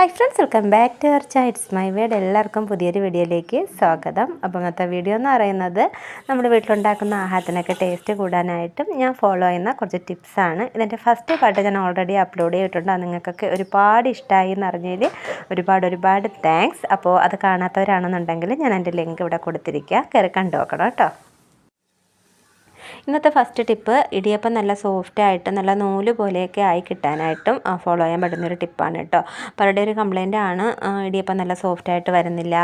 Hi friends welcome back to our ചൈറ്റ്സ് my word എല്ലാവർക്കും പുതിയൊരു വീഡിയോയിലേക്ക് സ്വാഗതം. അപ്പോൾ ഇന്നത്തെ വീഡിയോ എന്ന് പറയുന്നത് നമ്മുടെ വീട്ടിലുണ്ടാക്കുന്ന ആഹാരത്തിനൊക്കെ ടേസ്റ്റ് കൂടാനായിട്ടും ഞാൻ ഫോളോ ചെയ്യുന്ന കുറച്ച് ടിപ്സാണ് ഇതിന്റെ ഫസ്റ്റ് പാട്ട് ഞാൻ ഓൾറെഡി അപ്ലോഡ് ചെയ്തിട്ടുണ്ട്. അത് നിങ്ങൾക്കൊക്കെ ഒരുപാട് ഇഷ്ടമായി എന്ന് അറിഞ്ഞതിൽ ഒരുപാട് ഒരുപാട് താങ്ക്സ് അപ്പോൾ അത് കാണാത്തവരാണെന്നുണ്ടെങ്കിൽ ഞാൻ എന്റെ ലിങ്ക് ഇവിടെ കൊടുത്തിരിക്കുക. കയറി കണ്ടു നോക്കണം കേട്ടോ. ഇന്നത്തെ ഫസ്റ്റ് ടിപ്പ് ഇടിയപ്പം നല്ല സോഫ്റ്റ് ആയിട്ട് നല്ല നൂൽ പോലെയൊക്കെ ആയി കിട്ടാനായിട്ടും ഫോളോ ചെയ്യാൻ പറ്റുന്ന ഒരു ടിപ്പാണ് കേട്ടോ പലരുടെ ഒരു കംപ്ലൈന്റ് ആണ് ഇടിയപ്പം നല്ല സോഫ്റ്റ് ആയിട്ട് വരുന്നില്ല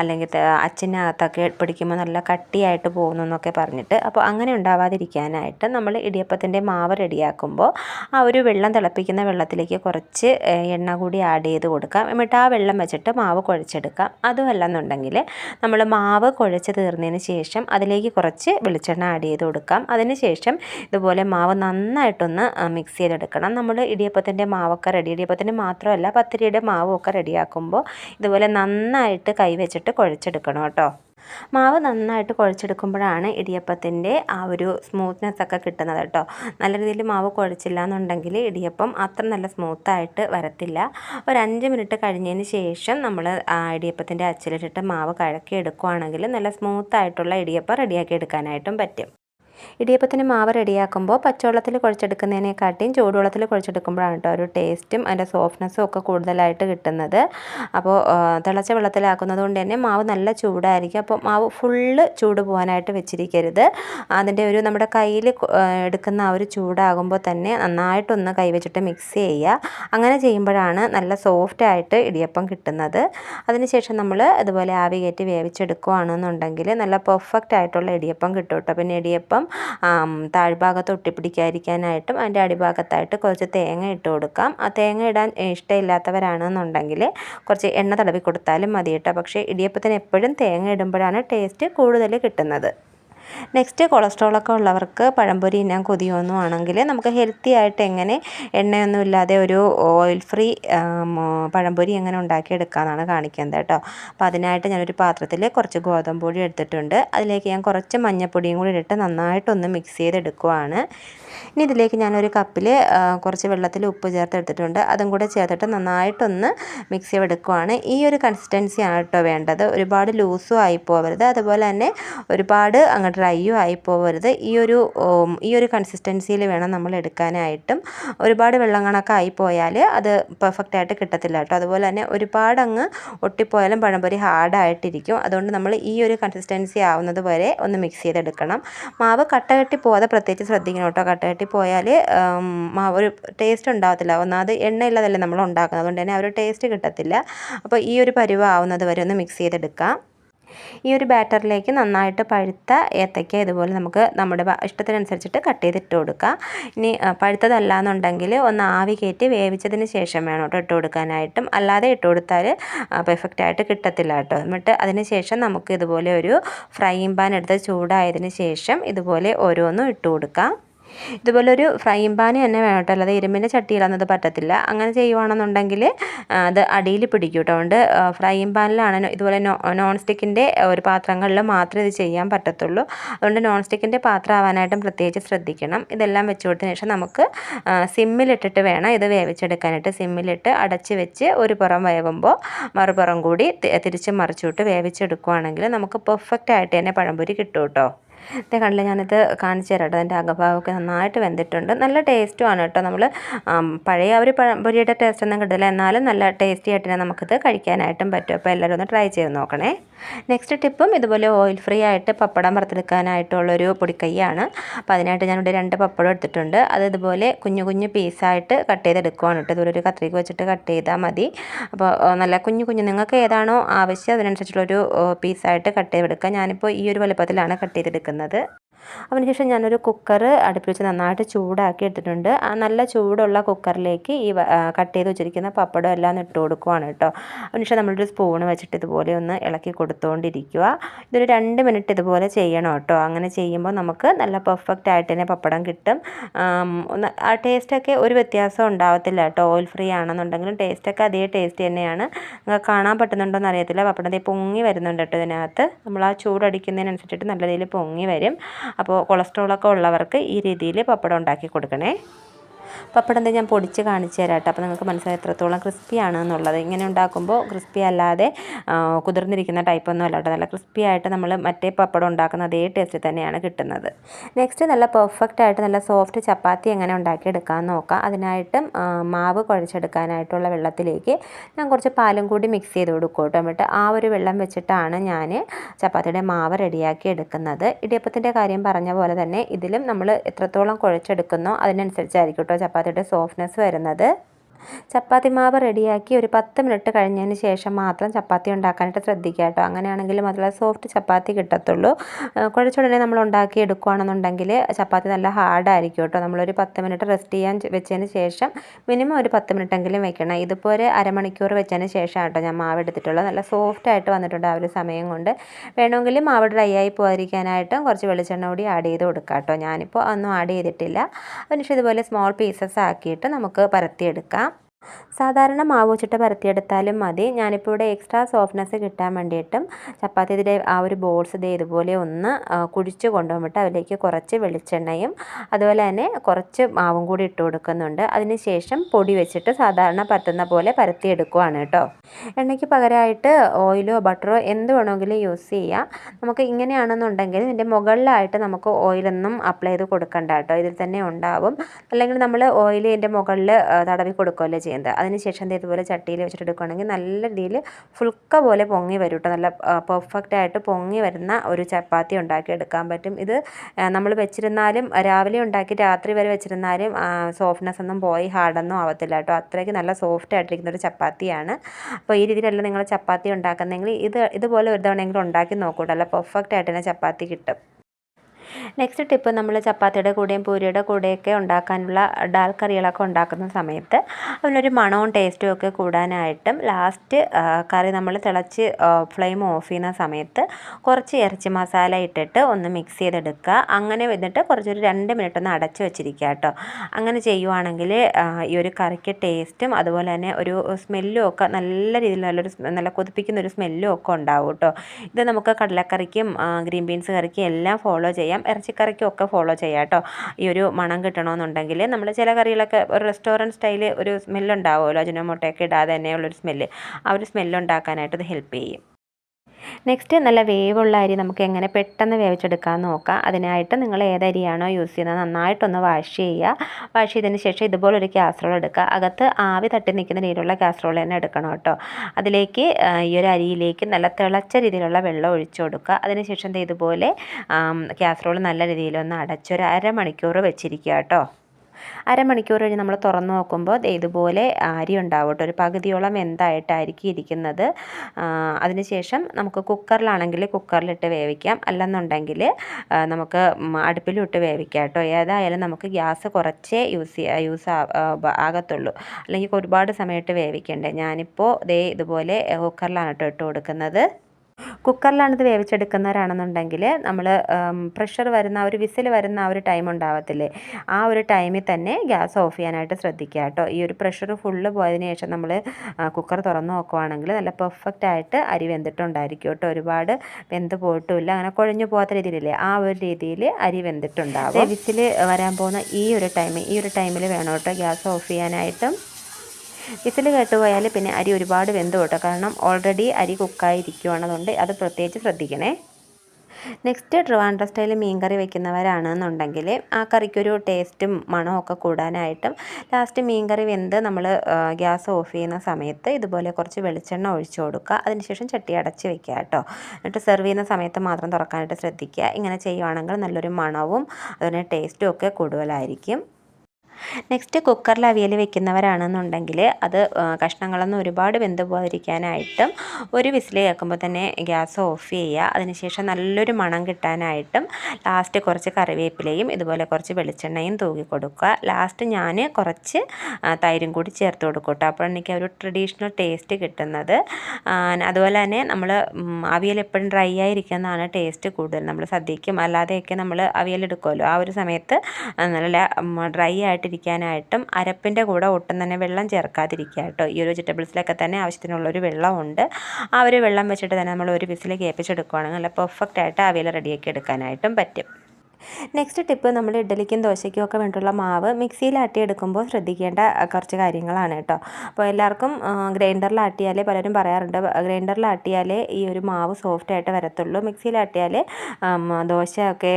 അല്ലെങ്കിൽ അച്ഛനകത്തൊക്കെ പിടിക്കുമ്പോൾ നല്ല കട്ടിയായിട്ട് പോകുന്നു എന്നൊക്കെ പറഞ്ഞിട്ട് അപ്പോൾ അങ്ങനെ ഉണ്ടാവാതിരിക്കാനായിട്ട് നമ്മൾ ഇടിയപ്പത്തിന്റെ മാവ് റെഡിയാക്കുമ്പോൾ ആ ഒരു വെള്ളം തിളപ്പിക്കുന്ന വെള്ളത്തിലേക്ക് കുറച്ച് എണ്ണ കൂടി ആഡ് ചെയ്ത് കൊടുക്കാം. എന്നിട്ട് ആ വെള്ളം വെച്ചിട്ട് മാവ് കുഴച്ചെടുക്കാം. അതുമല്ല എന്നുണ്ടെങ്കിൽ നമ്മൾ മാവ് കുഴച്ച് തീർന്നതിന് ശേഷം അതിലേക്ക് കുറച്ച് വെളിച്ചെണ്ണ ആഡ് ചെയ്ത് കൊടുക്കാം. അതിന് ശേഷം ഇതുപോലെ മാവ് നന്നായിട്ടൊന്ന് മിക്സ് ചെയ്തെടുക്കണം. നമ്മൾ ഇടിയപ്പത്തിന്റെ മാവൊക്കെ റെഡി ഇടിയപ്പത്തിന്റെ മാത്രമല്ല പത്തിരിയുടെ മാവും ഒക്കെ റെഡിയാക്കുമ്പോൾ ഇതുപോലെ നന്നായിട്ട് കൈവച്ചിട്ട് കുഴച്ചെടുക്കണം കേട്ടോ. മാവ് നന്നായിട്ട് കുഴച്ചെടുക്കുമ്പോഴാണ് ഇടിയപ്പത്തിന്റെ ആ ഒരു സ്മൂത്ത്നെസ് ഒക്കെ കിട്ടുന്നത് കേട്ടോ. നല്ല രീതിയിൽ മാവ് കുഴച്ചില്ല എന്നുണ്ടെങ്കിൽ ഇടിയപ്പം അത്ര നല്ല സ്മൂത്തായിട്ട് വരത്തില്ല. ഒരു മിനിറ്റ് കഴിഞ്ഞതിന് ശേഷം നമ്മൾ ആ ഇടിയപ്പത്തിന്റെ അച്ചിലിട്ടിട്ട് മാവ് കഴക്കി എടുക്കുകയാണെങ്കിൽ നല്ല സ്മൂത്തായിട്ടുള്ള ഇടിയപ്പം റെഡിയാക്കി എടുക്കാനായിട്ടും പറ്റും. ഇടിയപ്പത്തിന് മാവ് റെഡിയാക്കുമ്പോൾ പച്ചവെള്ളത്തിൽ കുഴച്ചെടുക്കുന്നതിനെക്കാട്ടിയും ചൂടുവെള്ളത്തിൽ കുഴച്ചെടുക്കുമ്പോഴാണ് കേട്ടോ ഒരു ടേസ്റ്റും അതിന്റെ സോഫ്റ്റ്നെസ്സും ഒക്കെ കൂടുതലായിട്ട് കിട്ടുന്നത്. അപ്പോൾ തിളച്ച വെള്ളത്തിലാക്കുന്നത് കൊണ്ട് തന്നെ മാവ് നല്ല ചൂടായിരിക്കും. അപ്പോൾ മാവ് ഫുള്ള് ചൂട് പോകാനായിട്ട് വെച്ചിരിക്കരുത്. അതിന്റെ ഒരു നമ്മുടെ കയ്യിൽ എടുക്കുന്ന ആ ഒരു ചൂടാകുമ്പോൾ തന്നെ നന്നായിട്ടൊന്ന് കൈവച്ചിട്ട് മിക്സ് ചെയ്യുക. അങ്ങനെ ചെയ്യുമ്പോഴാണ് നല്ല സോഫ്റ്റായിട്ട് ഇടിയപ്പം കിട്ടുന്നത്. അതിനുശേഷം നമ്മൾ അതുപോലെ ആവി കയറ്റി വേവിച്ചെടുക്കുകയാണെന്നുണ്ടെങ്കിൽ നല്ല പെർഫെക്റ്റ് ആയിട്ടുള്ള ഇടിയപ്പം കിട്ടും കേട്ടോ. പിന്നെ ഇടിയപ്പം താഴ്ഭാഗത്ത് ഒട്ടിപ്പിടിക്കാതിരിക്കാനായിട്ടും അതിന്റെ അടിഭാഗത്തായിട്ട് കുറച്ച് തേങ്ങ ഇട്ട് കൊടുക്കാം. ആ തേങ്ങ ഇടാൻ ഇഷ്ടമില്ലാത്തവരാണെന്നുണ്ടെങ്കിൽ കുറച്ച് എണ്ണ തടവി കൊടുത്താലും മതി കേട്ടോ പക്ഷേ ഇടിയപ്പത്തിന് എപ്പോഴും തേങ്ങ ഇടുമ്പോഴാണ് ടേസ്റ്റ് കൂടുതൽ കിട്ടുന്നത്. നെക്സ്റ്റ് കൊളസ്ട്രോളൊക്കെ ഉള്ളവർക്ക് പഴംപൊരി ഇന്നാൻ കൊതിയൊന്നും ആണെങ്കിൽ നമുക്ക് ഹെൽത്തി ആയിട്ട് എങ്ങനെ എണ്ണയൊന്നും ഇല്ലാതെ ഒരു ഓയിൽ ഫ്രീ പഴംപൊരി എങ്ങനെ ഉണ്ടാക്കിയെടുക്കാമെന്നാണ് കാണിക്കുന്നത് കേട്ടോ. അപ്പോൾ അതിനായിട്ട് ഞാനൊരു പാത്രത്തിൽ കുറച്ച് ഗോതമ്പ് പൊടി എടുത്തിട്ടുണ്ട്. അതിലേക്ക് ഞാൻ കുറച്ച് മഞ്ഞപ്പൊടിയും കൂടി ഇട്ടിട്ട് നന്നായിട്ടൊന്ന് മിക്സ് ചെയ്തെടുക്കുവാണ്. ഇനി ഇതിലേക്ക് ഞാനൊരു കപ്പിൽ കുറച്ച് വെള്ളത്തിൽ ഉപ്പ് ചേർത്ത് എടുത്തിട്ടുണ്ട് അതും കൂടെ ചേർത്തിട്ട് നന്നായിട്ടൊന്ന് മിക്സ് ചെയ്തെടുക്കുവാണ്. ഈ ഒരു കൺസിസ്റ്റൻസി ആണ് കേട്ടോ വേണ്ടത്. ഒരുപാട് ലൂസും ആയി പോകരുത് അതുപോലെ തന്നെ ഒരുപാട് അങ്ങ് ഡ്രൈയും ആയി പോകരുത് ഈ ഒരു ഈ ഒരു കൺസിസ്റ്റൻസിയിൽ വേണം നമ്മൾ എടുക്കാനായിട്ടും. ഒരുപാട് വെള്ളം കണക്കായി പോയാൽ അത് പെർഫെക്റ്റ് ആയിട്ട് കിട്ടത്തില്ല കേട്ടോ. അതുപോലെ തന്നെ ഒരുപാട് അങ്ങ് ഒട്ടിപ്പോയാലും പഴംപൊരി ഹാർഡായിട്ടിരിക്കും അതുകൊണ്ട് നമ്മൾ ഈ ഒരു കൺസിസ്റ്റൻസി ആവുന്നത് വരെ ഒന്ന് മിക്സ് ചെയ്തെടുക്കണം. മാവ് കട്ട കെട്ടി പോകാതെ പ്രത്യേകിച്ച് ശ്രദ്ധിക്കണം കേട്ടോ. കട്ട കെട്ടി പോയാൽ മാവ് ഒരു ടേസ്റ്റ് ഉണ്ടാകത്തില്ല ഒന്നാമത് എണ്ണയില്ലാതല്ലേ നമ്മൾ ഉണ്ടാക്കുന്നത്. അതുകൊണ്ട് തന്നെ ആ ഒരു ടേസ്റ്റ് കിട്ടത്തില്ല. അപ്പോൾ ഈ ഒരു പരുവം ആവുന്നത് വരെ ഒന്ന് മിക്സ് ചെയ്തെടുക്കാം. ഈ ഒരു ബാറ്ററിലേക്ക് നന്നായിട്ട് പഴുത്ത ഏത്തയ്ക്ക ഇതുപോലെ നമുക്ക് നമ്മുടെ ഇഷ്ടത്തിനനുസരിച്ചിട്ട് കട്ട് ചെയ്തിട്ട് കൊടുക്കാം. ഇനി പഴുത്തതല്ല എന്നുണ്ടെങ്കിൽ ഒന്ന് ആവി കയറ്റി വേവിച്ചതിന് ശേഷം വേണം കേട്ടോ ഇട്ട് കൊടുക്കാനായിട്ടും. അല്ലാതെ ഇട്ട് കൊടുത്താൽ പെർഫെക്റ്റ് ആയിട്ട് കിട്ടത്തില്ല കേട്ടോ. എന്നിട്ട് അതിന് ശേഷം നമുക്ക് ഇതുപോലെ ഒരു ഫ്രൈയിങ് പാൻ എടുത്ത് ചൂടായതിന് ശേഷം ഇതുപോലെ ഓരോന്നും ഇട്ട് കൊടുക്കാം. ഇതുപോലെ ഒരു ഫ്രൈയിങ് പാൻ തന്നെ വേണം കേട്ടോ. അല്ലാതെ ഇരുമ്പിന്റെ ചട്ടിയിലാണെന്നത് പറ്റത്തില്ല. അങ്ങനെ ചെയ്യുവാണെന്നുണ്ടെങ്കിൽ അത് അടിയിൽ പിടിക്കും കേട്ടോ. അതുകൊണ്ട് ഫ്രൈയിങ് പാനിലാണ് ഇതുപോലെ നോൺ സ്റ്റിക്കിന്റെ ഒരു പാത്രങ്ങളിൽ മാത്രമേ ഇത് ചെയ്യാൻ പറ്റത്തുള്ളൂ. അതുകൊണ്ട് നോൺ സ്റ്റിക്കിന്റെ പാത്രം ആവാനായിട്ടും പ്രത്യേകിച്ച് ശ്രദ്ധിക്കണം. ഇതെല്ലാം വെച്ച് കൊടുത്തതിന് ശേഷം നമുക്ക് സിമ്മിലിട്ടിട്ട് വേണം ഇത് വേവിച്ചെടുക്കാനായിട്ട്. സിമ്മിലിട്ട് അടച്ച് വെച്ച് ഒരു പുറം വേവുമ്പോൾ മറുപുറം കൂടി തിരിച്ച് മറിച്ചു വിട്ട് വേവിച്ചെടുക്കുകയാണെങ്കിൽ നമുക്ക് പെർഫെക്റ്റ് ആയിട്ട് തന്നെ പഴംപൊരി കിട്ടും കേട്ടോ. ഇത് കണ്ടില്ല ഞാനിത് കാണിച്ചു തരാം കേട്ടോ. അതിന്റെ അകഭാവമൊക്കെ നന്നായിട്ട് വെന്തിട്ടുണ്ട്. നല്ല ടേസ്റ്റുമാണ് കേട്ടോ നമ്മൾ പഴയ ഒരു പഴംപൊരിയുടെ ടേസ്റ്റ് ഒന്നും കിട്ടില്ല. എന്നാലും നല്ല ടേസ്റ്റി ആയിട്ട് നമുക്കിത് കഴിക്കാനായിട്ടും പറ്റും. അപ്പോൾ എല്ലാവരും ഒന്ന് ട്രൈ ചെയ്ത് നോക്കണേ. നെക്സ്റ്റ് ടിപ്പും ഇതുപോലെ ഓയിൽ ഫ്രീ ആയിട്ട് പപ്പടം വറുത്തെടുക്കാനായിട്ടുള്ളൊരു പൊടിക്കൈയാണ്. അപ്പോൾ അതിനായിട്ട് ഞാനിവിടെ രണ്ട് പപ്പടം എടുത്തിട്ടുണ്ട്. അത് ഇതുപോലെ കുഞ്ഞു കുഞ്ഞു പീസായിട്ട് കട്ട് ചെയ്തെടുക്കുവാണ് കേട്ടോ. ഇതുപോലെ ഒരു കത്രിക വെച്ചിട്ട് കട്ട് ചെയ്താൽ മതി. അപ്പോൾ നല്ല കുഞ്ഞു കുഞ്ഞു നിങ്ങൾക്ക് ഏതാണോ ആവശ്യം അതിനനുസരിച്ചുള്ളൊരു പീസായിട്ട് കട്ട് ചെയ്തെടുക്കുക ഞാനിപ്പോൾ ഈ ഒരു വലുപ്പത്തിലാണ് കട്ട് ചെയ്തെടുക്കുന്നത്. അതിനുശേഷം ഞാനൊരു കുക്കർ അടുപ്പിൽ വെച്ച് നന്നായിട്ട് ചൂടാക്കി എടുത്തിട്ടുണ്ട്. ആ നല്ല ചൂടുള്ള കുക്കറിലേക്ക് ഈ കട്ട് ചെയ്ത് വെച്ചിരിക്കുന്ന പപ്പടം എല്ലാം ഇട്ട് കൊടുക്കുവാണ് കേട്ടോ. അതിനുശേഷം നമ്മളൊരു സ്പൂൺ വെച്ചിട്ട് ഇതുപോലെ ഒന്ന് ഇളക്കി കൊടുത്തുകൊണ്ടിരിക്കുക ഇതൊരു രണ്ട് മിനിറ്റ് ഇതുപോലെ ചെയ്യണം കേട്ടോ. അങ്ങനെ ചെയ്യുമ്പോൾ നമുക്ക് നല്ല പെർഫെക്റ്റ് ആയിട്ട് തന്നെ പപ്പടം കിട്ടും. ആം, ടേസ്റ്റൊക്കെ ഒരു വ്യത്യാസം ഉണ്ടാവത്തില്ല കേട്ടോ. ഓയിൽ ഫ്രീ ആണെന്നുണ്ടെങ്കിലും ടേസ്റ്റൊക്കെ അതേ ടേസ്റ്റ് തന്നെയാണ്. നിങ്ങൾക്ക് കാണാൻ പറ്റുന്നുണ്ടോ എന്ന് അറിയത്തില്ല. പപ്പടം ദേ പൊങ്ങി വരുന്നുണ്ട് കേട്ടോ ഇതിനകത്ത്. നമ്മൾ ആ ചൂടടിക്കുന്നതിനനുസരിച്ചിട്ട് നല്ല രീതിയിൽ പൊങ്ങി വരും. അപ്പോൾ കൊളസ്ട്രോളൊക്കെ ഉള്ളവർക്ക് ഈ രീതിയിൽ പപ്പടം ഉണ്ടാക്കി കൊടുക്കണേ. പപ്പടം ഞാൻ പൊടിച്ച് കാണിച്ചു തരാം കേട്ടോ. അപ്പോൾ നിങ്ങൾക്ക് മനസ്സിലായി എത്രത്തോളം ക്രിസ്പി ആണ് എന്നുള്ളത്. ഇങ്ങനെ ഉണ്ടാക്കുമ്പോൾ ക്രിസ്പി അല്ലാതെ കുതിർന്നിരിക്കുന്ന ടൈപ്പൊന്നും അല്ല കേട്ടോ. നല്ല ക്രിസ്പി ആയിട്ട് നമ്മൾ മറ്റേ പപ്പടം ഉണ്ടാക്കുന്ന അതേ ടേസ്റ്റ് തന്നെയാണ് കിട്ടുന്നത്. നെക്സ്റ്റ് നല്ല പെർഫെക്റ്റ് ആയിട്ട് നല്ല സോഫ്റ്റ് ചപ്പാത്തി എങ്ങനെ ഉണ്ടാക്കിയെടുക്കാമെന്ന് നോക്കാം. അതിനായിട്ടും മാവ് കുഴച്ചെടുക്കാനായിട്ടുള്ള വെള്ളത്തിലേക്ക് ഞാൻ കുറച്ച് പാലും കൂടി മിക്സ് ചെയ്ത് കൊടുക്കും കേട്ടോ. എന്നിട്ട് ആ ഒരു വെള്ളം വെച്ചിട്ടാണ് ഞാൻ ചപ്പാത്തിയുടെ മാവ് റെഡിയാക്കി എടുക്കുന്നത്. ഇടിയപ്പത്തിന്റെ കാര്യം പറഞ്ഞ പോലെ തന്നെ ഇതിലും നമ്മൾ എത്രത്തോളം കുഴച്ചെടുക്കുന്നോ അതിനനുസരിച്ചായിരിക്കും കേട്ടോ ചപ്പാത്തിയുടെ സോഫ്റ്റ്നെസ് വരുന്നത് ചപ്പാത്തി മാവ് റെഡിയാക്കി ഒരു പത്ത് മിനിറ്റ് കഴിഞ്ഞതിന് ശേഷം മാത്രം ചപ്പാത്തി ഉണ്ടാക്കാനായിട്ട് ശ്രദ്ധിക്കുക കേട്ടോ. അങ്ങനെയാണെങ്കിൽ മാത്രമേ സോഫ്റ്റ് ചപ്പാത്തി കിട്ടത്തുള്ളൂ. കുഴച്ചുടനെ നമ്മൾ ഉണ്ടാക്കി എടുക്കുകയാണെന്നുണ്ടെങ്കിൽ ചപ്പാത്തി നല്ല ഹാർഡായിരിക്കും കേട്ടോ. നമ്മളൊരു പത്ത് മിനിറ്റ് റെസ്റ്റ് ചെയ്യാൻ വെച്ചതിന് ശേഷം മിനിമം ഒരു പത്ത് മിനിറ്റെങ്കിലും വെക്കണം. ഇതിപ്പോൾ ഒരു അരമണിക്കൂർ വെച്ചതിന് ശേഷം കേട്ടോ ഞാൻ മാവ് എടുത്തിട്ടുള്ളത്. നല്ല സോഫ്റ്റ് ആയിട്ട് വന്നിട്ടുണ്ട് ആ ഒരു സമയം കൊണ്ട്. വേണമെങ്കിൽ മാവ് ഡ്രൈ ആയി പോകാതിരിക്കാനായിട്ടും കുറച്ച് വെളിച്ചെണ്ണ കൂടി ആഡ് ചെയ്ത് കൊടുക്കാം കേട്ടോ. ഞാനിപ്പോൾ ഒന്നും ആഡ് ചെയ്തിട്ടില്ല. അതിനുശേഷം ഇതുപോലെ സ്മോൾ പീസസ് ആക്കിയിട്ട് നമുക്ക് പരത്തിയെടുക്കാം. സാധാരണ മാവ് വെച്ചിട്ട് പരത്തിയെടുത്താലും മതി. ഞാനിപ്പോൾ ഇവിടെ എക്സ്ട്രാ സോഫ്റ്റ്നെസ് കിട്ടാൻ വേണ്ടിയിട്ടും ചപ്പാത്തിയുടെ ആ ഒരു ബോൾസ് ഇതേ ഇതുപോലെ ഒന്ന് കുഴിച്ച് കൊണ്ടുവന്നിട്ട് അതിലേക്ക് കുറച്ച് വെളിച്ചെണ്ണയും അതുപോലെ തന്നെ കുറച്ച് മാവും കൂടി ഇട്ട് കൊടുക്കുന്നുണ്ട്. അതിന് ശേഷം പൊടി വെച്ചിട്ട് സാധാരണ പരത്തുന്ന പോലെ പരത്തിയെടുക്കുവാണ് കേട്ടോ. എണ്ണയ്ക്ക് പകരമായിട്ട് ഓയിലോ ബട്ടറോ എന്ത് വേണമെങ്കിലും യൂസ് ചെയ്യാം. നമുക്ക് ഇങ്ങനെയാണെന്നുണ്ടെങ്കിൽ ഇതിന്റെ മുകളിലായിട്ട് നമുക്ക് ഓയിലൊന്നും അപ്ലൈ ചെയ്ത് കൊടുക്കണ്ട കേട്ടോ. ഇതിൽ തന്നെ ഉണ്ടാവും. അല്ലെങ്കിൽ നമ്മൾ ഓയിൽ ഇതിന്റെ മുകളിൽ തടവി കൊടുക്കുകയല്ലേ ചെയ്യുന്നത് അതിനുശേഷം ദേ ഇതുപോലെ ചട്ടിയിൽ വെച്ചിട്ട് എടുക്കുകയാണെങ്കിൽ നല്ല രീതിയിൽ ഫുൾക്ക പോലെ പൊങ്ങി വരും കേട്ടോ നല്ല പെർഫെക്റ്റ് ആയിട്ട് പൊങ്ങി വരുന്ന ഒരു ചപ്പാത്തി ഉണ്ടാക്കി എടുക്കാൻ പറ്റും. ഇത് നമ്മൾ വെച്ചിരുന്നാലും രാവിലെ ഉണ്ടാക്കി രാത്രി വരെ വെച്ചിരുന്നാലും സോഫ്റ്റ്നെസ് ഒന്നും പോയി ഹാർഡൊന്നും ആവത്തില്ല കേട്ടോ അത്രയ്ക്ക് നല്ല സോഫ്റ്റ് ആയിട്ടിരിക്കുന്ന ഒരു ചപ്പാത്തിയാണ്. അപ്പോൾ ഈ രീതിയിലല്ല നിങ്ങൾ ചപ്പാത്തി ഉണ്ടാക്കുന്നതെങ്കിൽ ഇത് ഇതുപോലെ ഒരു തവണയെങ്കിലും ഉണ്ടാക്കി നോക്കൂട്ടോ അല്ല പെർഫെക്റ്റ് ആയിട്ട് തന്നെ ചപ്പാത്തി കിട്ടും. നെക്സ്റ്റ് ടിപ്പ് നമ്മൾ ചപ്പാത്തിയുടെ കൂടെയും പൂരിയുടെ കൂടെയൊക്കെ ഉണ്ടാക്കാനുള്ള ഡാൽ കറികളൊക്കെ ഉണ്ടാക്കുന്ന സമയത്ത് അതിനൊരു മണവും ടേസ്റ്റും ഒക്കെ കൂടാനായിട്ടും ലാസ്റ്റ് കറി നമ്മൾ തിളച്ച് ഫ്ലെയിം ഓഫ് ചെയ്യുന്ന സമയത്ത് കുറച്ച് ഇറച്ചി മസാല ഇട്ടിട്ട് ഒന്ന് മിക്സ് ചെയ്തെടുക്കുക. അങ്ങനെ വന്നിട്ട് കുറച്ചൊരു രണ്ട് മിനിറ്റ് ഒന്ന് അടച്ചു വെച്ചിരിക്കുക കേട്ടോ. അങ്ങനെ ചെയ്യുവാണെങ്കിൽ ഈ ഒരു കറിക്ക് ടേസ്റ്റും അതുപോലെ തന്നെ ഒരു സ്മെല്ലും ഒക്കെ നല്ല രീതിയിൽ നല്ലൊരു നല്ല കൊതിപ്പിക്കുന്ന ഒരു സ്മെല്ലും ഒക്കെ ഉണ്ടാവും കേട്ടോ. ഇത് നമുക്ക് കടലക്കറിക്കും ഗ്രീൻ ബീൻസ് കറിക്കും എല്ലാം ഫോളോ ചെയ്യാം. ചെയ്യാം ഇറച്ചിക്കറിക്കും ഒക്കെ ഫോളോ ചെയ്യാം കേട്ടോ ഈ ഒരു മണം കിട്ടണമെന്നുണ്ടെങ്കിൽ നമ്മൾ ചില കറികളൊക്കെ ഒരു റെസ്റ്റോറന്റ് സ്റ്റൈൽ ഒരു സ്മെല്ലുണ്ടാവുമല്ലോ അജിനോമോട്ടയൊക്കെ ഇടാതെ തന്നെയുള്ളൊരു സ്മെല്ല് ആ ഒരു സ്മെല്ലുണ്ടാക്കാനായിട്ട് ഇത് ഹെൽപ്പ് ചെയ്യും. നെക്സ്റ്റ് നല്ല വേവുള്ള അരി നമുക്ക് എങ്ങനെ പെട്ടെന്ന് വേവിച്ചെടുക്കാൻ നോക്കാം. അതിനായിട്ട് നിങ്ങൾ ഏതരിയാണോ യൂസ് ചെയ്യുന്നത് നന്നായിട്ടൊന്ന് വാഷ് ചെയ്യുക. വാഷ് ചെയ്തതിന് ശേഷം ഇതുപോലൊരു കാസറോൾ എടുക്കുക. അകത്ത് ആവി തട്ടി നിൽക്കുന്ന രീതിയിലുള്ള കാസറോൾ തന്നെ എടുക്കണം കേട്ടോ. അതിലേക്ക് ഈ ഒരു അരിയിലേക്ക് നല്ല തിളച്ച രീതിയിലുള്ള വെള്ളം ഒഴിച്ചു കൊടുക്കുക. അതിനുശേഷം ഇതുപോലെ കാസറോൾ നല്ല രീതിയിലൊന്ന് അടച്ചൊരു അരമണിക്കൂർ വെച്ചിരിക്കുക കേട്ടോ. അരമണിക്കൂർ കഴിഞ്ഞ് നമ്മൾ തുറന്ന് നോക്കുമ്പോൾ ഇതുപോലെ അരി ഉണ്ടാവും ഒരു പകുതിയോളം എന്തായിട്ടായിരിക്കും ഇരിക്കുന്നത്. അതിനുശേഷം നമുക്ക് കുക്കറിലാണെങ്കിൽ കുക്കറിലിട്ട് വേവിക്കാം. അല്ലെന്നുണ്ടെങ്കിൽ നമുക്ക് അടുപ്പിലിട്ട് വേവിക്കാം കേട്ടോ. ഏതായാലും നമുക്ക് ഗ്യാസ് കുറച്ചേ യൂസ് യൂസ് ആകത്തുള്ളൂ. അല്ലെങ്കിൽ ഒരുപാട് സമയത്ത് വേവിക്കണ്ടേ. ഞാനിപ്പോൾ ദേ ഇതുപോലെ കുക്കറിലാണ് കേട്ടോ ഇട്ട് കൊടുക്കുന്നത്. കുക്കറിലാണ് ഇത് വേവിച്ചെടുക്കുന്നവരാണെന്നുണ്ടെങ്കിൽ നമ്മൾ പ്രഷർ വരുന്ന ഒരു വിസിൽ വരുന്ന ആ ഒരു ടൈം ഉണ്ടാവത്തില്ലേ? ആ ഒരു ടൈമിൽ തന്നെ ഗ്യാസ് ഓഫ് ചെയ്യാനായിട്ട് ശ്രദ്ധിക്കുക കേട്ടോ. ഈ ഒരു പ്രഷർ ഫുള്ള് പോയതിന് ശേഷം നമ്മൾ കുക്കർ തുറന്ന് നോക്കുവാണെങ്കിൽ നല്ല പെർഫെക്റ്റ് ആയിട്ട് അരി വെന്തിട്ടുണ്ടായിരിക്കും കേട്ടോ. ഒരുപാട് വെന്ത് പോയിട്ടുമില്ല. അങ്ങനെ കുഴഞ്ഞു പോകാത്ത രീതിയിലില്ലേ ആ ഒരു രീതിയിൽ അരി വെന്തിട്ടുണ്ടാവും. വിസിൽ വരാൻ പോകുന്ന ഈ ഒരു ടൈം ഈ ഒരു ടൈമിൽ വേണം കേട്ടോ ഗ്യാസ് ഓഫ് ചെയ്യാനായിട്ടും. വിസിൽ കേട്ടുപോയാൽ പിന്നെ അരി ഒരുപാട് വെന്ത് കേട്ടോ കാരണം ഓൾറെഡി അരി കുക്കായിരിക്കുവാണ് അതുകൊണ്ട് അത് പ്രത്യേകിച്ച് ശ്രദ്ധിക്കണേ. നെക്സ്റ്റ് ട്രിവാൻഡ്ര സ്റ്റൈൽ മീൻ കറി വെക്കുന്നവരാണെന്നുണ്ടെങ്കിൽ ആ കറിക്കൊരു ടേസ്റ്റും മണവും ഒക്കെ കൂടാനായിട്ടും ലാസ്റ്റ് മീൻ കറി വെന്ത് നമ്മൾ ഗ്യാസ് ഓഫ് ചെയ്യുന്ന സമയത്ത് ഇതുപോലെ കുറച്ച് വെളിച്ചെണ്ണ ഒഴിച്ചു കൊടുക്കുക. അതിനുശേഷം ചട്ടി അടച്ച് വെക്കുക കേട്ടോ. എന്നിട്ട് സെർവ് ചെയ്യുന്ന സമയത്ത് മാത്രം തുറക്കാനായിട്ട് ശ്രദ്ധിക്കുക. ഇങ്ങനെ ചെയ്യുവാണെങ്കിൽ നല്ലൊരു മണവും അതുപോലെ ടേസ്റ്റും ഒക്കെ കൂടുതലായിരിക്കും. നെക്സ്റ്റ് കുക്കറിൽ അവിയൽ വെക്കുന്നവരാണെന്നുണ്ടെങ്കിൽ അത് കഷ്ണങ്ങളൊന്നും ഒരുപാട് വെന്ത് പോകാതിരിക്കാനായിട്ടും ഒരു വിസിൽ കേൾക്കുമ്പോൾ തന്നെ ഗ്യാസ് ഓഫ് ചെയ്യുക. അതിനുശേഷം നല്ലൊരു മണം കിട്ടാനായിട്ടും ലാസ്റ്റ് കുറച്ച് കറിവേപ്പിലയും ഇതുപോലെ കുറച്ച് വെളിച്ചെണ്ണയും തൂക്കി കൊടുക്കുക. ലാസ്റ്റ് ഞാൻ കുറച്ച് തൈരും കൂടി ചേർത്ത് കൊടുക്കും കേട്ടോ. അപ്പോൾ എനിക്ക് ഒരു ട്രഡീഷണൽ ടേസ്റ്റ് കിട്ടുന്നത്. അതുപോലെ തന്നെ നമ്മൾ അവിയൽ എപ്പോഴും ഡ്രൈ ആയിരിക്കുന്നതാണ് ടേസ്റ്റ് കൂടുതൽ. നമ്മൾ സദ്യക്കും അല്ലാതെയൊക്കെ നമ്മൾ അവിയൽ എടുക്കുമല്ലോ. ആ ഒരു സമയത്ത് നല്ല ഡ്രൈ ആയിട്ട് ഇരിക്കാനായിട്ടും അരപ്പിന്റെ കൂടെ ഒട്ടും തന്നെ വെള്ളം ചേർക്കാതിരിക്കുക കേട്ടോ. ഈ ഒരു വെജിറ്റബിൾസിലൊക്കെ തന്നെ ആവശ്യത്തിനുള്ളൊരു വെള്ളമുണ്ട്. ആ ഒരു വെള്ളം വെച്ചിട്ട് തന്നെ നമ്മൾ ഒരു വിസിൽ കേൾപ്പിച്ചെടുക്കുകയാണെങ്കിൽ നല്ല പെർഫെക്റ്റ് ആയിട്ട് അവിയൽ റെഡിയാക്കി എടുക്കാനായിട്ടും പറ്റും. നെക്സ്റ്റ് ടിപ്പ് നമ്മൾ ഇഡ്ഡലിക്കും ദോശയ്ക്കും ഒക്കെ വേണ്ടിയുള്ള മാവ് മിക്സിയിൽ ആട്ടിയെടുക്കുമ്പോൾ ശ്രദ്ധിക്കേണ്ട കുറച്ച് കാര്യങ്ങളാണ് കേട്ടോ. അപ്പോൾ എല്ലാവർക്കും ഗ്രൈൻഡറിൽ ആട്ടിയാലേ പലരും പറയാറുണ്ട് ഗ്രൈൻഡറിൽ ആട്ടിയാലേ ഈ ഒരു മാവ് സോഫ്റ്റ് ആയിട്ട് വരത്തുള്ളൂ. മിക്സിയിൽ ആട്ടിയാൽ ദോശയൊക്കെ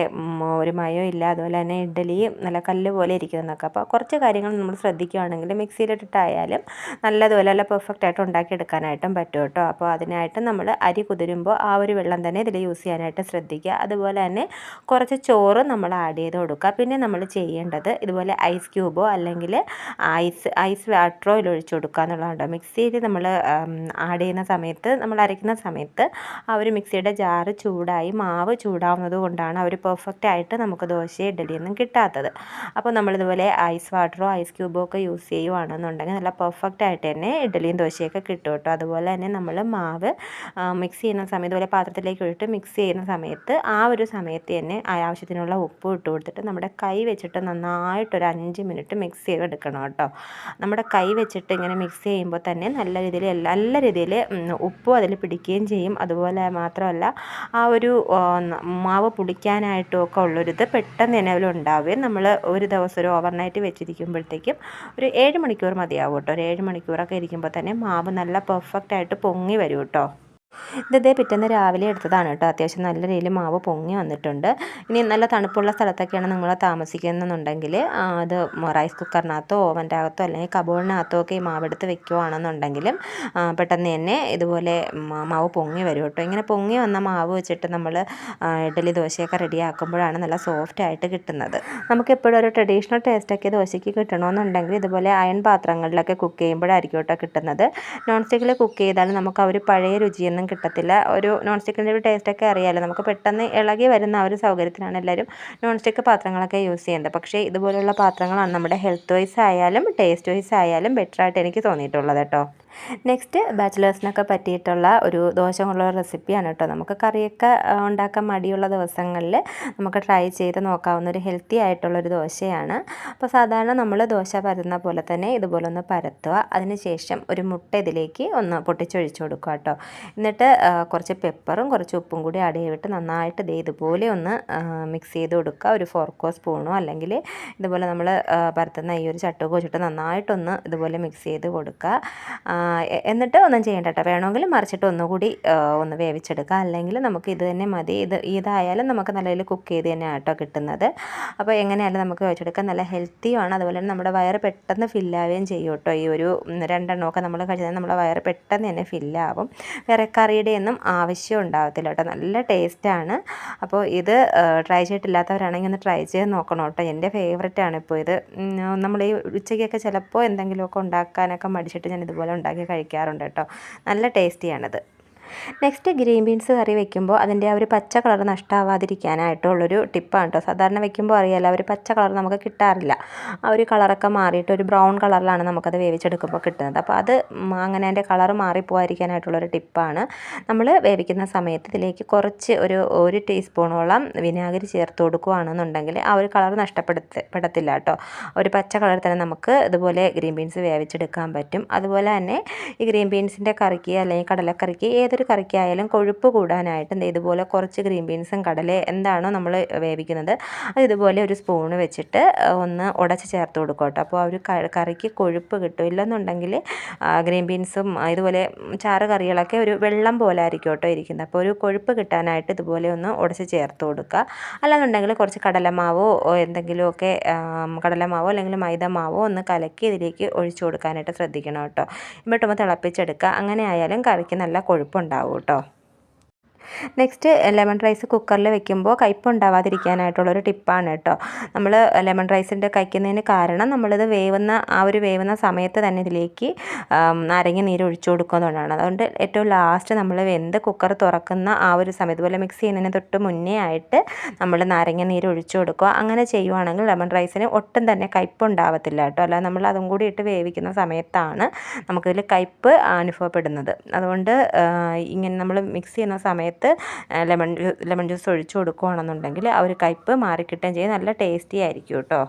ഒരു മയോ ഇല്ല അതുപോലെ തന്നെ ഇഡ്ഡലി നല്ല കല്ല് പോലെ ഇരിക്കുന്നതൊക്കെ അപ്പോൾ കുറച്ച് കാര്യങ്ങൾ നമ്മൾ ശ്രദ്ധിക്കുകയാണെങ്കിൽ മിക്സിയിലിട്ടിട്ടായാലും നല്ലതുപോലെ നല്ല പെർഫെക്റ്റ് ആയിട്ട് ഉണ്ടാക്കിയെടുക്കാനായിട്ടും പറ്റും കേട്ടോ. അപ്പോൾ അതിനായിട്ട് നമ്മൾ അരി കുതിരുമ്പോൾ ആ ഒരു വെള്ളം തന്നെ ഇതിൽ യൂസ് ചെയ്യാനായിട്ട് ശ്രദ്ധിക്കുക. അതുപോലെ തന്നെ കുറച്ച് ചോറ് നമ്മൾ ആഡ് ചെയ്ത് കൊടുക്കുക. പിന്നെ നമ്മൾ ചെയ്യേണ്ടത് ഇതുപോലെ ഐസ് ക്യൂബോ അല്ലെങ്കിൽ ഐസ് ഐസ് വാട്ടറോ ഇതിൽ ഒഴിച്ച് കൊടുക്കുക എന്നുള്ളതാണ് മിക്സിയിൽ നമ്മൾ ആഡ് ചെയ്യുന്ന സമയത്ത് നമ്മൾ അരയ്ക്കുന്ന സമയത്ത് ആ ഒരു മിക്സിയുടെ ജാറ് ചൂടായി മാവ് ചൂടാവുന്നത് കൊണ്ടാണ് അവർ പെർഫെക്റ്റ് ആയിട്ട് നമുക്ക് ദോശ ഇഡലിയൊന്നും കിട്ടാത്തത്. അപ്പോൾ നമ്മളിതുപോലെ ഐസ് വാട്ടറോ ഐസ് ക്യൂബോ ഒക്കെ യൂസ് ചെയ്യുവാണെന്നുണ്ടെങ്കിൽ നല്ല പെർഫെക്റ്റ് ആയിട്ട് തന്നെ ഇഡലിയും ദോശയൊക്കെ കിട്ടും കേട്ടോ അതുപോലെ തന്നെ നമ്മൾ മാവ് മിക്സ് ചെയ്യുന്ന സമയത്ത് ഇതുപോലെ പാത്രത്തിലേക്ക് ഒഴിട്ട് മിക്സ് ചെയ്യുന്ന സമയത്ത് ആ ഒരു സമയത്ത് തന്നെ ആവശ്യത്തിനുള്ള ഉപ്പ് ഇട്ട് കൊടുത്തിട്ട് നമ്മുടെ കൈ വെച്ചിട്ട് നന്നായിട്ടൊരു അഞ്ച് മിനിറ്റ് മിക്സ് ചെയ്തെടുക്കണം കേട്ടോ. നമ്മുടെ കൈ വെച്ചിട്ട് ഇങ്ങനെ മിക്സ് ചെയ്യുമ്പോൾ തന്നെ നല്ല രീതിയിൽ നല്ല രീതിയിൽ ഉപ്പും അതിൽ പിടിക്കുകയും ചെയ്യും. അതുപോലെ മാത്രമല്ല ആ ഒരു മാവ് പുളിക്കാനായിട്ടും ഒക്കെ ഉള്ളൊരിത് പെട്ടെന്ന് തന്നെ അതിലുണ്ടാവുകയും നമ്മൾ ഒരു ദിവസം ഒരു ഓവർനൈറ്റ് വെച്ചിരിക്കുമ്പോഴത്തേക്കും ഒരു ഏഴ് മണിക്കൂർ മതിയാവും കേട്ടോ. ഒരു ഏഴ് മണിക്കൂറൊക്കെ ഇരിക്കുമ്പോൾ തന്നെ മാവ് നല്ല പെർഫെക്റ്റ് ആയിട്ട് പൊങ്ങി വരും കേട്ടോ. ഇതേ പിറ്റേന്ന് രാവിലെ എടുത്തതാണ് കേട്ടോ. അത്യാവശ്യം നല്ല രീതിയിൽ മാവ് പൊങ്ങി വന്നിട്ടുണ്ട്. ഇനി നല്ല തണുപ്പുള്ള സ്ഥലത്തൊക്കെയാണ് നിങ്ങൾ താമസിക്കുന്നുണ്ടെങ്കിൽ അത് റൈസ് കുക്കറിനകത്തോ ഓവന്റെ അകത്തോ അല്ലെങ്കിൽ കബോർഡിനകത്തോ ഒക്കെ ഈ മാവെടുത്ത് വെക്കുവാണെന്നുണ്ടെങ്കിലും പെട്ടെന്ന് തന്നെ ഇതുപോലെ മാവ് പൊങ്ങി വരും കേട്ടോ. ഇങ്ങനെ പൊങ്ങി വന്ന മാവ് വെച്ചിട്ട് നമ്മൾ ഇഡലി ദോശയൊക്കെ റെഡിയാക്കുമ്പോഴാണ് നല്ല സോഫ്റ്റ് ആയിട്ട് കിട്ടുന്നത്. നമുക്ക് എപ്പോഴും ഒരു ട്രഡീഷണൽ ടേസ്റ്റൊക്കെ ദോശയ്ക്ക് കിട്ടണമെന്നുണ്ടെങ്കിൽ ഇതുപോലെ അയൺ പാത്രങ്ങളിലൊക്കെ കുക്ക് ചെയ്യുമ്പോഴായിരിക്കും കേട്ടോ കിട്ടുന്നത്. നോൺ സ്റ്റിക്കിൽ കുക്ക് ചെയ്താൽ നമുക്ക് ആ ഒരു പഴയ രുചിയൊന്നും ഒന്നും കിട്ടത്തില്ല. ഒരു നോൺ സ്റ്റിക്കിന്റെ ഒരു ടേസ്റ്റൊക്കെ അറിയാമല്ലോ നമുക്ക് പെട്ടെന്ന് ഇളകി വരുന്ന ഒരു സൗകര്യത്തിനാണ് എല്ലാവരും നോൺ സ്റ്റിക്ക് പാത്രങ്ങളൊക്കെ യൂസ് ചെയ്യുന്നത്. പക്ഷേ ഇതുപോലുള്ള പാത്രങ്ങളാണ് നമ്മുടെ ഹെൽത്ത് വൈസ് ആയാലും ടേസ്റ്റ് വൈസ് ആയാലും ബെറ്ററായിട്ട് എനിക്ക് തോന്നിയിട്ടുള്ളത് കേട്ടോ. നെക്സ്റ്റ് ബാച്ചിലേഴ്സിനൊക്കെ പറ്റിയിട്ടുള്ള ഒരു ദോശമുള്ള റെസിപ്പിയാണ് കേട്ടോ നമുക്ക് കറിയൊക്കെ ഉണ്ടാക്കാൻ മടിയുള്ള ദിവസങ്ങളിൽ നമുക്ക് ട്രൈ ചെയ്ത് നോക്കാവുന്ന ഒരു ഹെൽത്തി ആയിട്ടുള്ളൊരു ദോശയാണ്. അപ്പോൾ സാധാരണ നമ്മൾ ദോശ പരത്തുന്ന പോലെ തന്നെ ഇതുപോലെ ഒന്ന് പരത്തുക. അതിനുശേഷം ഒരു മുട്ട ഇതിലേക്ക് ഒന്ന് പൊട്ടിച്ചൊഴിച്ചു കൊടുക്കുക കേട്ടോ എന്നിട്ട് കുറച്ച് പെപ്പറും കുറച്ച് ഉപ്പും കൂടി ആഡ് ചെയ്തിട്ട് നന്നായിട്ട് ഇതേ ഇതുപോലെ ഒന്ന് മിക്സ് ചെയ്ത് കൊടുക്കുക. ഒരു ഫോർക്കോ സ്പൂണോ അല്ലെങ്കിൽ ഇതുപോലെ നമ്മൾ പരത്തുന്ന ഈ ഒരു ചട്ടുകോ വെച്ചിട്ട് നന്നായിട്ടൊന്ന് ഇതുപോലെ മിക്സ് ചെയ്ത് കൊടുക്കുക. എന്നിട്ട് ഒന്നും ചെയ്യേണ്ട കേട്ടോ വേണമെങ്കിൽ മറിച്ചിട്ട് ഒന്നുകൂടി ഒന്ന് വേവിച്ചെടുക്കുക അല്ലെങ്കിൽ നമുക്ക് ഇത് തന്നെ മതി. ഇത് ഇതായാലും നമുക്ക് നല്ല രീതിയിൽ കുക്ക് ചെയ്ത് തന്നെ ആട്ടോ കിട്ടുന്നത്. അപ്പോൾ എങ്ങനെയായാലും നമുക്ക് വേവിച്ചെടുക്കാം നല്ല ഹെൽത്തിയുമാണ് അതുപോലെ തന്നെ നമ്മുടെ വയറ് പെട്ടെന്ന് ഫില്ലാവുകയും ചെയ്യും കേട്ടോ. ഈ ഒരു രണ്ടെണ്ണമൊക്കെ നമ്മൾ കഴിച്ചാൽ നമ്മുടെ വയറ് പെട്ടെന്ന് തന്നെ ഫില്ലാവും വേറെ കറിയുടെ ഒന്നും ആവശ്യം ഉണ്ടാകത്തില്ല കേട്ടോ. നല്ല ടേസ്റ്റാണ് അപ്പോൾ ഇത് ട്രൈ ചെയ്തിട്ടില്ലാത്തവരാണെങ്കിൽ ഒന്ന് ട്രൈ ചെയ്ത് നോക്കണം കേട്ടോ. എന്റെ ഫേവററ്റാണ് ഇപ്പോൾ ഇത്. നമ്മൾ ഈ ഉച്ചയ്ക്കൊക്കെ ചിലപ്പോൾ എന്തെങ്കിലുമൊക്കെ ഉണ്ടാക്കാനൊക്കെ മടിച്ചിട്ട് ഞാൻ ഇതുപോലെ ഉണ്ടാക്കി കഴിക്കാറുണ്ട് കേട്ടോ. നല്ല ടേസ്റ്റിയാണത്. നെക്സ്റ്റ് ഗ്രീൻ ബീൻസ് കറി വെക്കുമ്പോൾ അതിന്റെ ആ ഒരു പച്ച കളർ നഷ്ടമാവാതിരിക്കാനായിട്ടുള്ളൊരു ടിപ്പാണ് കേട്ടോ സാധാരണ വെക്കുമ്പോൾ അറിയാലോ ആ ഒരു പച്ച കളർ നമുക്ക് കിട്ടാറില്ല. ആ ഒരു കളറൊക്കെ മാറിയിട്ട് ഒരു ബ്രൗൺ കളറിലാണ് നമുക്കത് വേവിച്ചെടുക്കുമ്പോൾ കിട്ടുന്നത്. അപ്പോൾ അത് അങ്ങനെ അതിന്റെ കളർ മാറിപ്പോകാതിരിക്കാനായിട്ടുള്ളൊരു ടിപ്പാണ്. നമ്മൾ വേവിക്കുന്ന സമയത്ത് ഇതിലേക്ക് കുറച്ച് ഒരു ഒരു ടീസ്പൂണോളം വിനാഗിരി ചേർത്ത് കൊടുക്കുകയാണെന്നുണ്ടെങ്കിൽ ആ ഒരു കളർ നഷ്ടപ്പെടുത്ത പെടത്തില്ല കേട്ടോ ഒരു പച്ച കളർ തന്നെ നമുക്ക് ഇതുപോലെ ഗ്രീൻ ബീൻസ് വേവിച്ചെടുക്കാൻ പറ്റും. അതുപോലെ തന്നെ ഈ ഗ്രീൻ ബീൻസിന്റെ കറിക്ക് അല്ലെങ്കിൽ കടലക്കറിക്ക് ഏതൊരു ഏതൊരു കറിക്കായാലും കൊഴുപ്പ് കൂടാനായിട്ട് ഇതുപോലെ കുറച്ച് ഗ്രീൻ ബീൻസും കടല എന്താണോ നമ്മൾ വേവിക്കുന്നത് അത് ഇതുപോലെ ഒരു സ്പൂണ് വെച്ചിട്ട് ഒന്ന് ഉടച്ച് ചേർത്ത് കൊടുക്കും അപ്പോൾ ആ ഒരു കറിക്ക് കൊഴുപ്പ് കിട്ടും. ഇല്ലെന്നുണ്ടെങ്കിൽ ഗ്രീൻ ബീൻസും ഇതുപോലെ ചാറ് കറികളൊക്കെ ഒരു വെള്ളം പോലെ ആയിരിക്കും കേട്ടോ ഇരിക്കുന്നത്. അപ്പോൾ ഒരു കൊഴുപ്പ് കിട്ടാനായിട്ട് ഇതുപോലെ ഒന്ന് ഉടച്ച് ചേർത്ത് കൊടുക്കുക. അല്ലാന്നുണ്ടെങ്കിൽ കുറച്ച് കടലമാവോ എന്തെങ്കിലുമൊക്കെ കടലമാവോ അല്ലെങ്കിൽ മൈദമാവോ ഒന്ന് കലക്കി ഇതിലേക്ക് ഒഴിച്ചു കൊടുക്കാനായിട്ട് ശ്രദ്ധിക്കണം കേട്ടോ. എന്നിട്ടൊന്ന് തിളപ്പിച്ചെടുക്കുക. അങ്ങനെ ആയാലും കറിക്ക് നല്ല കൊഴുപ്പുണ്ടാവും ഉണ്ടാവും കേട്ടോ നെക്സ്റ്റ് ലെമൺ റൈസ് കുക്കറിൽ വെക്കുമ്പോൾ കയ്പ് ഉണ്ടാവാതിരിക്കാനായിട്ടുള്ളൊരു ടിപ്പാണ് കേട്ടോ. നമ്മൾ ലെമൺ റൈസിന്റെ കഴിക്കുന്നതിന് കാരണം നമ്മളിത് വേവുന്ന ആ ഒരു വേവുന്ന സമയത്ത് തന്നെ ഇതിലേക്ക് നാരങ്ങ നീര് ഒഴിച്ചു കൊടുക്കുന്നതുകൊണ്ടാണ് അതുകൊണ്ട് ഏറ്റവും ലാസ്റ്റ് നമ്മൾ വെന്ത് കുക്കർ തുറക്കുന്ന ആ ഒരു സമയത്ത് പോലെ മിക്സ് ചെയ്യുന്നതിന് തൊട്ട് മുന്നേ ആയിട്ട് നമ്മൾ നാരങ്ങ നീര് ഒഴിച്ചു കൊടുക്കുക. അങ്ങനെ ചെയ്യുവാണെങ്കിൽ ലെമൺ റൈസിന് ഒട്ടും തന്നെ കയ്പ് ഉണ്ടാവത്തില്ല കേട്ടോ. അല്ലാതെ നമ്മൾ അതും കൂടി ഇട്ട് വേവിക്കുന്ന സമയത്താണ് നമുക്കിതിൽ കയ്പ് അനുഭവപ്പെടുന്നത്. അതുകൊണ്ട് ഇങ്ങനെ നമ്മൾ മിക്സ് ചെയ്യുന്ന സമയത്ത് സമയത്ത് ലെമൺ ലെമൺ ജ്യൂസ് ഒഴിച്ച് കൊടുക്കുകയാണെന്നുണ്ടെങ്കിൽ ആ ഒരു കയ്പ്പ് മാറിക്കിട്ടുകയും ചെയ്യും. നല്ല ടേസ്റ്റി ആയിരിക്കും കേട്ടോ.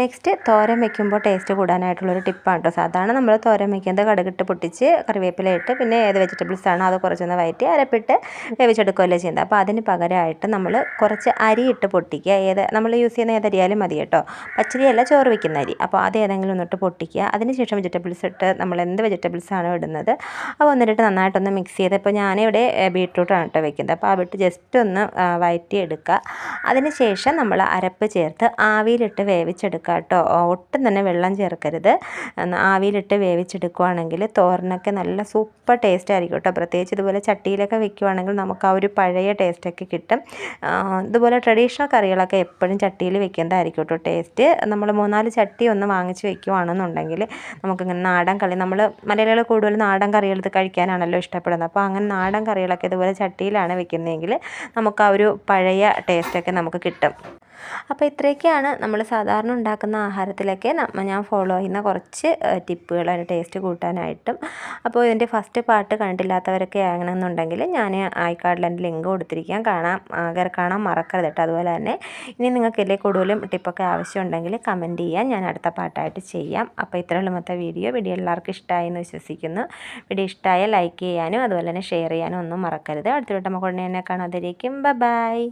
നെക്സ്റ്റ് തോരൻ വെക്കുമ്പോൾ ടേസ്റ്റ് കൂടാനായിട്ടുള്ളൊരു ടിപ്പാണ് കേട്ടോ സാധാരണ നമ്മൾ തോരൻ വയ്ക്കുന്നത് കടുകിട്ട് പൊട്ടിച്ച് കറിവേപ്പില ഇട്ട് പിന്നെ ഏത് വെജിറ്റബിൾസ് ആണോ അത് കുറച്ചൊന്ന് വയറ്റി അരപ്പിട്ട് വേവിച്ചെടുക്കുകയല്ലേ ചെയ്യുന്നത്. അപ്പോൾ അതിന് പകരമായിട്ട് നമ്മൾ കുറച്ച് അരി ഇട്ട് പൊട്ടിക്കുക. ഏത് നമ്മൾ യൂസ് ചെയ്യുന്ന ഏത് അരിയാലും മതി കേട്ടോ. പച്ചരിയല്ല ചോറ് വയ്ക്കുന്ന അരി. അപ്പോൾ അത് ഏതെങ്കിലും ഒന്നിട്ട് പൊട്ടിക്കുക. അതിനുശേഷം വെജിറ്റബിൾസ് ഇട്ട് നമ്മൾ എന്ത് വെജിറ്റബിൾസ് ആണോ ഇടുന്നത് അപ്പോൾ ഒന്നിട്ട് നന്നായിട്ടൊന്ന് മിക്സ് ചെയ്ത് ഇപ്പോൾ ഞാനിവിടെ ബീട്രൂട്ടാണ് കേട്ടോ വെക്കുന്നത്. അപ്പോൾ ആ വിട്ട് ജസ്റ്റ് ഒന്ന് വയറ്റി എടുക്കുക അതിനുശേഷം നമ്മൾ അരപ്പ് ചേർത്ത് ആവിയിലിട്ട് വേവിച്ചെടുക്കുക കേട്ടോ. ഒട്ടും തന്നെ വെള്ളം ചേർക്കരുത്. ആവിയിലിട്ട് വേവിച്ചെടുക്കുകയാണെങ്കിൽ തോരനൊക്കെ നല്ല സൂപ്പർ ടേസ്റ്റ് ആയിരിക്കും കേട്ടോ. പ്രത്യേകിച്ച് ഇതുപോലെ ചട്ടിയിലൊക്കെ വെക്കുകയാണെങ്കിൽ നമുക്ക് ആ ഒരു പഴയ ടേസ്റ്റൊക്കെ കിട്ടും. ഇതുപോലെ ട്രഡീഷണൽ കറികളൊക്കെ എപ്പോഴും ചട്ടിയിൽ വെക്കുന്നതായിരിക്കും കേട്ടോ ടേസ്റ്റ് നമ്മൾ മൂന്നാൽ ചട്ടി ഒന്ന് വാങ്ങിച്ച് വെക്കുകയാണെന്നുണ്ടെങ്കിൽ നമുക്കിങ്ങനെ നാടൻ കളി നമ്മൾ മലയാളികൾ കൂടുതൽ നാടൻ കറികൾ കഴിക്കാനാണല്ലോ ഇഷ്ടപ്പെടുന്നത്. അപ്പോൾ അങ്ങനെ നാടൻ കറികളൊക്കെ ഇതുപോലെ ചട്ടിയിലാണ് വെക്കുന്നതെങ്കിൽ നമുക്ക് ആ ഒരു പഴയ ടേസ്റ്റൊക്കെ നമുക്ക് കിട്ടും. അപ്പോൾ ഇത്രയൊക്കെയാണ് നമ്മൾ സാധാരണ ഉണ്ടാക്കുന്ന ആഹാരത്തിലൊക്കെ ഞാൻ ഫോളോ ചെയ്യുന്ന കുറച്ച് ടിപ്പുകൾ അതിന്റെ ടേസ്റ്റ് കൂട്ടാനായിട്ടും. അപ്പോൾ ഇതിന്റെ ഫസ്റ്റ് പാർട്ട് കണ്ടില്ലാത്തവരൊക്കെ ആകണമെന്നുണ്ടെങ്കിൽ ഞാൻ ഐക്കാർഡിൽ എന്റെ ലിങ്ക് കൊടുത്തിരിക്കാം. കാണാം ആകെ കാണാൻ മറക്കരുത് കേട്ടോ. അതുപോലെ തന്നെ ഇനി നിങ്ങൾക്ക് ഇതിൽ കൂടുതലും ടിപ്പൊക്കെ ആവശ്യമുണ്ടെങ്കിൽ കമന്റ് ചെയ്യാം. ഞാൻ അടുത്ത പാട്ടായിട്ട് ചെയ്യാം. അപ്പോൾ ഇത്രയുള്ള മൊത്തം വീഡിയോ വീഡിയോ എല്ലാവർക്കും ഇഷ്ടമായി എന്ന് വിശ്വസിക്കുന്നു. വീഡിയോ ഇഷ്ടമായ ലൈക്ക് ചെയ്യാനും അതുപോലെ തന്നെ ഷെയർ ചെയ്യാനും ഒന്നും മറക്കരുത്. അടുത്ത വട്ടം നമുക്ക് ഉടനെ തന്നെ കാണാതിരിക്കും ബൈ